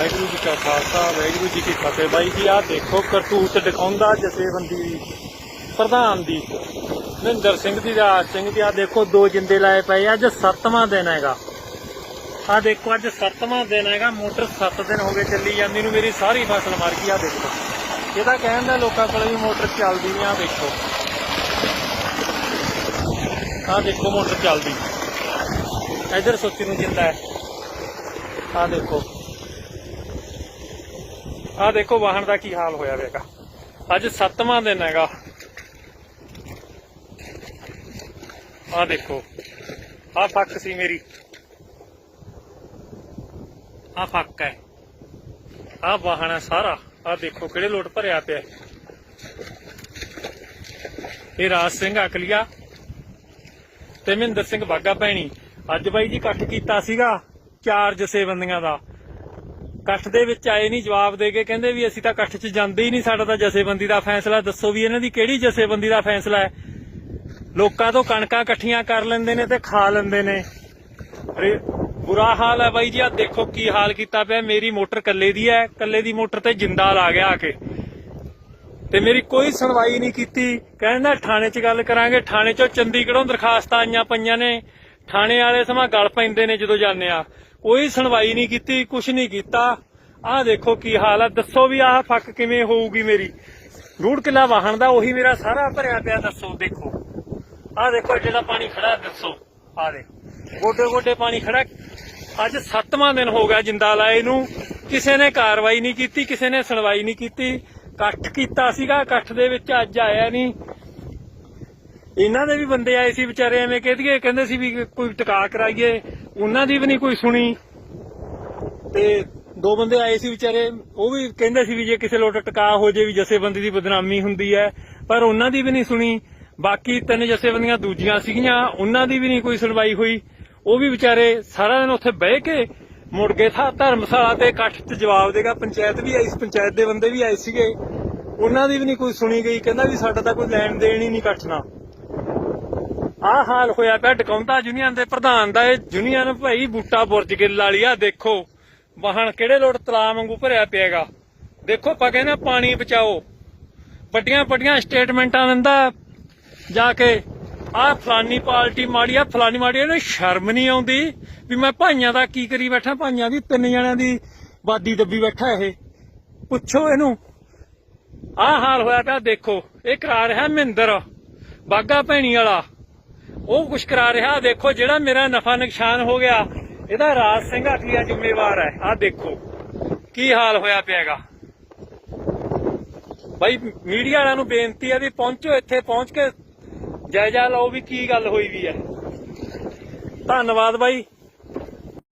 ਵਾਹਿਗੁਰੂ ਜੀ ਕਾ ਖਾਲਸਾ, ਵਾਹਿਗੁਰੂ ਜੀ ਕੀ ਫਤਿਹ। ਬਾਈ ਜੀ, ਆਹ ਦੇਖੋ, ਕਰਤੂਤ ਦਿਖਾਉਂਦਾ ਜਥੇਬੰਦੀ ਪ੍ਰਧਾਨ ਦੀ। ਮਹਿੰਦਰ ਸਿੰਘ ਦੀ ਰਾਜ ਸਿੰਘ ਦੀ ਆਹ ਦੇਖੋ, ਦੋ ਜਿੰਦੇ ਲਾਏ ਪਏ ਅੱਜ ਸੱਤਵਾਂ ਦਿਨ ਹੈਗਾ। ਆਹ ਦੇਖੋ, ਅੱਜ ਸੱਤਵਾਂ ਦਿਨ ਹੈਗਾ। ਮੋਟਰ 7 ਦਿਨ ਹੋ ਗਏ ਚੱਲੀ ਜਾਂਦੀ ਨੂੰ। ਮੇਰੀ ਸਾਰੀ ਫਸਲ ਮਰ ਗਈ ਆ ਦੇਖੋ। ਇਹਦਾ ਕਹਿਣ ਦਾ ਲੋਕਾਂ ਕੋਲ ਵੀ ਮੋਟਰ ਚੱਲਦੀ ਨਹੀਂ ਆ ਦੇਖੋ। ਆਹ ਦੇਖੋ, ਮੋਟਰ ਚੱਲਦੀ। ਇਧਰ ਸੋਚੀ ਨੂੰ ਜਿੰਦਾ ਹੈ। ਆਹ ਦੇਖੋ। ਆਹ ਦੇਖੋ ਵਾਹਨ ਦਾ ਕੀ ਹਾਲ ਹੋਇਆ ਵੇਗਾ ਅੱਜ ਸੱਤਵਾਂ ਦਿਨ ਹੈਗਾ। ਆਹ ਦੇਖੋ, ਆਹ ਫੱਕ ਸੀ ਮੇਰੀ। ਆਹ ਫੱਕ ਹੈ। ਆਹ ਵਾਹਨ ਹੈ ਸਾਰਾ। ਆਹ ਦੇਖੋ ਕਿਹੜੇ ਲੋਟ ਭਰਿਆ ਪਿਆ ਇਹ ਰਾਜ ਸਿੰਘ ਅਕਲੀਆ ਤੇ ਮਹਿੰਦਰ ਸਿੰਘ ਬਾਗਾ ਭੈਣੀ। ਅੱਜ ਬਾਈ ਜੀ ਇਕੱਠ ਕੀਤਾ ਸੀਗਾ ਚਾਰ ਜਥੇਬੰਦੀਆਂ ਦਾ। ਇਕੱਠ ਦੇ ਵਿੱਚ ਆਏ ਨਹੀਂ, ਜਵਾਬ ਦੇ ਕੇ ਕਹਿੰਦੇ ਵੀ ਅਸੀਂ ਤਾਂ ਇਕੱਠ 'ਚ ਜਾਂਦੇ ਹੀ ਨਹੀਂ, ਸਾਡਾ ਤਾਂ ਜਥੇਬੰਦੀ ਦਾ ਫੈਸਲਾ, ਦੱਸੋ ਵੀ ਇਹਨਾਂ ਦੀ ਕਿਹੜੀ ਜਥੇਬੰਦੀ ਦਾ ਫੈਸਲਾ ਹੈ? ਲੋਕਾਂ ਤੋਂ ਕਣਕਾਂ ਇਕੱਠੀਆਂ ਕਰ ਲੈਂਦੇ ਨੇ ਤੇ ਖਾ ਲੈਂਦੇ ਨੇ। ਅਰੇ ਬੁਰਾ ਹਾਲ ਹੈ ਬਾਈ ਜੀ ਆ ਦੇਖੋ ਕੀ ਹਾਲ ਕੀਤਾ ਪਿਆ, ਮੇਰੀ ਮੋਟਰ ਕੱਲੇ ਦੀ ਹੈ ਕੱਲੇ ਦੀ ਮੋਟਰ ਤੇ ਜਿੰਦਾ ਲਾ ਗਿਆ ਆ ਕੇ। ਤੇ ਮੇਰੀ ਕੋਈ ਸੁਣਵਾਈ ਨਹੀਂ ਕੀਤੀ, ਕਹਿੰਦਾ ਥਾਣੇ 'ਚ ਗੱਲ ਕਰਾਂਗੇ, ਥਾਣੇ 'ਚੋਂ ਚੰਡੀਗੜ੍ਹੋਂ ਦਰਖਾਸਤਾਂ ਆਈਆਂ ਪਈਆਂ ਨੇ। ਥਾਣੇ ਵਾਲੇ ਸਮਾਂ ਗਲ ਪੈਂਦੇ ਨੇ ਜਦੋਂ ਜਾਂਦੇ ਆ। ਕੋਈ ਸੁਣਵਾਈ ਨਹੀਂ ਕੀਤੀ ਕੁਝ ਨਹੀਂ ਕੀਤਾ। ਆਹ ਦੇਖੋ ਕੀ ਹਾਲ ਆ। ਦੱਸੋ ਵੀ ਆਹ ਫੱਕ ਕਿਵੇਂ ਹੋਊਗੀ ਮੇਰੀ। ਰੂੜ ਕਿਲਾ ਵਾਹਣ ਦਾ ਉਹੀ ਮੇਰਾ ਸਾਰਾ ਭਰਿਆ ਪਿਆ, ਦੱਸੋ, ਦੇਖੋ। ਆਹ ਦੇਖੋ, ਜਿਹੜਾ ਪਾਣੀ ਖੜਾ ਦੱਸੋ। ਆਹ ਦੇ ਗੋਡੇ ਗੋਡੇ ਪਾਣੀ ਖੜਾ। ਅੱਜ ਸੱਤਵਾਂ ਦਿਨ ਹੋ ਗਿਆ ਜਿੰਦਾ ਲਾਏ ਨੂੰ। ਕਿਸੇ ਨੇ ਕਾਰਵਾਈ ਨਹੀਂ ਕੀਤੀ, ਕਿਸੇ ਨੇ ਸੁਣਵਾਈ ਨਹੀਂ ਕੀਤੀ। ਇਕੱਠ ਕੀਤਾ ਸੀਗਾ, ਇਕੱਠ ਦੇ ਵਿੱਚ ਅੱਜ ਆਇਆ ਨਹੀਂ। ਇਹਨਾਂ ਦੇ ਵੀ ਬੰਦੇ ਆਏ ਸੀ ਵਿਚਾਰੇ, ਐਵੇਂ ਕਹਿ ਦਈਏ, ਕਹਿੰਦੇ ਸੀ ਵੀ ਕੋਈ ਟਿਕਾ ਕਰਾਈਏ। ਉਹਨਾਂ ਦੀ ਵੀ ਨਹੀਂ ਕੋਈ ਸੁਣੀ। ਤੇ ਦੋ ਬੰਦੇ ਆਏ ਸੀ ਵਿਚਾਰੇ, ਉਹ ਵੀ ਕਹਿੰਦੇ ਸੀ ਵੀ ਜੇ ਕਿਸੇ ਲੋਟ ਟਿਕਾ ਹੋ ਜੇ ਵੀ ਜਥੇਬੰਦੀ ਦੀ ਬਦਨਾਮੀ ਹੁੰਦੀ ਹੈ, ਪਰ ਉਹਨਾਂ ਦੀ ਵੀ ਨਹੀਂ ਸੁਣੀ। ਬਾਕੀ ਤਿੰਨ ਜਥੇਬੰਦੀਆਂ ਦੂਜੀਆਂ ਸੀਗੀਆਂ, ਉਹਨਾਂ ਦੀ ਵੀ ਨਹੀਂ ਕੋਈ ਸੁਣਵਾਈ ਹੋਈ। ਉਹ ਵੀ ਵਿਚਾਰੇ ਸਾਰਾ ਦਿਨ ਉੱਥੇ ਬਹਿ ਕੇ ਮੁੜ ਗਏ ਥਾ ਧਰਮਸ਼ਾਲਾ ਤੇ ਇਕੱਠ 'ਚ ਜਵਾਬ ਦੇਗਾ ਪੰਚਾਇਤ ਵੀ ਆਈ ਸੀ, ਪੰਚਾਇਤ ਦੇ ਬੰਦੇ ਵੀ ਆਏ ਸੀਗੇ। ਉਹਨਾਂ ਦੀ ਵੀ ਨਹੀਂ ਕੋਈ ਸੁਣੀ ਗਈ, ਕਹਿੰਦਾ ਵੀ ਸਾਡਾ ਤਾਂ ਕੋਈ ਲੈਣ ਦੇਣ ਹੀ ਨਹੀਂ ਇਕੱਠ ਨਾਲ ਆਹ ਹਾਲ ਹੋਇਆ ਪਿਆ ਡਕਾਉਂਦਾ ਯੂਨੀਅਨ ਦੇ ਪ੍ਰਧਾਨ ਦਾ ਇਹ ਯੂਨੀਅਨ ਭਾਈ ਬੂਟਾ ਬੁਰਜ ਗਿੱਲ ਵਾਲੀ ਆ ਦੇਖੋ। ਵਾਹਣ ਕਿਹੜੇ ਲੋਟ ਤਲਾ ਵਾਂਗੂ ਭਰਿਆ ਪਿਆਗਾ। ਦੇਖੋ ਆਪਾਂ ਕਹਿੰਦੇ ਪਾਣੀ ਬਚਾਓ। ਵੱਡੀਆਂ ਵੱਡੀਆਂ ਸਟੇਟਮੈਂਟਾਂ ਦਿੰਦਾ ਜਾ ਕੇ ਆਹ ਫਲਾਨੀ ਪਾਰਟੀ ਮਾੜੀ ਆ ਫਲਾਨੀ ਮਾੜੀ ਆ, ਇਹਨੂੰ ਸ਼ਰਮ ਨਹੀਂ ਆਉਂਦੀ ਵੀ ਮੈਂ ਭਾਈਆਂ ਦਾ ਕੀ ਕਰੀ ਬੈਠਾ ਭਾਈਆਂ ਦੀ ਤਿੰਨ ਜਣਿਆਂ ਦੀ ਬਾਦੀ ਦੱਬੀ ਬੈਠਾ ਇਹ। ਪੁੱਛੋ ਇਹਨੂੰ। ਆਹ ਹਾਲ ਹੋਇਆ ਪਿਆ ਦੇਖੋ। ਇਹ ਕਰਾ ਰਿਹਾ ਮਹਿੰਦਰ ਬਾਗਾ ਭੈਣੀ ਵਾਲਾ। ਉਹ ਕੁਛ ਕਰਾ ਰਿਹਾ। ਦੇਖੋ, ਜਿਹੜਾ ਮੇਰਾ ਨਫਾ ਨੁਕਸਾਨ ਹੋ ਗਿਆ, ਇਹਦਾ ਰਾਜ ਸਿੰਘ ਅਠਲੀਆ ਜ਼ਿੰਮੇਵਾਰ ਹੈ ਆਹ ਦੇਖੋ, ਕੀ ਹਾਲ ਹੋਇਆ ਪਿਆਗਾ ਬਾਈ, ਮੀਡੀਆ ਵਾਲਿਆਂ ਨੂੰ ਬੇਨਤੀ ਹੈ ਵੀ ਪਹੁੰਚੋ ਇੱਥੇ, ਪਹੁੰਚ ਕੇ ਜਾਇਜ਼ਾ ਲਓ ਵੀ ਕੀ ਗੱਲ ਹੋਈ ਵੀ ਹੈ ਧੰਨਵਾਦ ਬਾਈ।